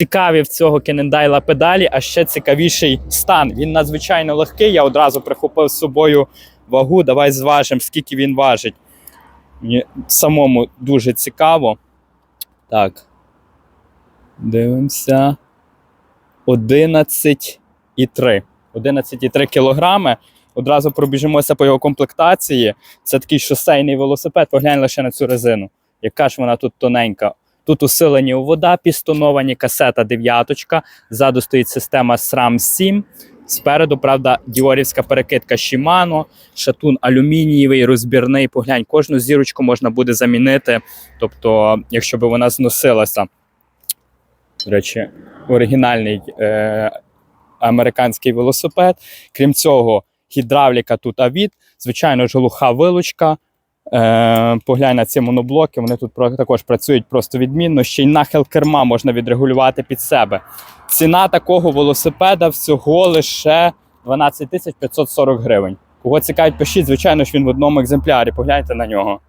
Цікаві в цього Кенендайла педалі, а ще цікавіший стан. Він надзвичайно легкий. Я одразу прихопив з собою вагу. Давай зважимо, скільки він важить. Мені самому дуже цікаво. Так. Дивимося. 11,3. 11,3 кілограми. Одразу пробіжимося по його комплектації. Це такий шосейний велосипед. Поглянь лише на цю резину. Яка ж вона тут тоненька. Тут усилені вода, пістоновані касета дев'яточка. Ззаду стоїть система SRAM 7. Спереду, правда, діорівська перекидка Shimano, шатун алюмінієвий, розбірний. Поглянь, кожну зірочку можна буде замінити. Тобто, якщо б вона зносилася. До речі, оригінальний е, американський велосипед. Крім цього, гідравліка тут авід, звичайно ж, глуха вилучка. Е, поглянь на ці моноблоки, вони тут також працюють просто відмінно. Ще й нахил керма можна відрегулювати під себе. Ціна такого велосипеда всього лише 12 тисяч 540 гривень. Кого цікавить, пишіть, звичайно ж він в одному екземплярі. Погляньте на нього.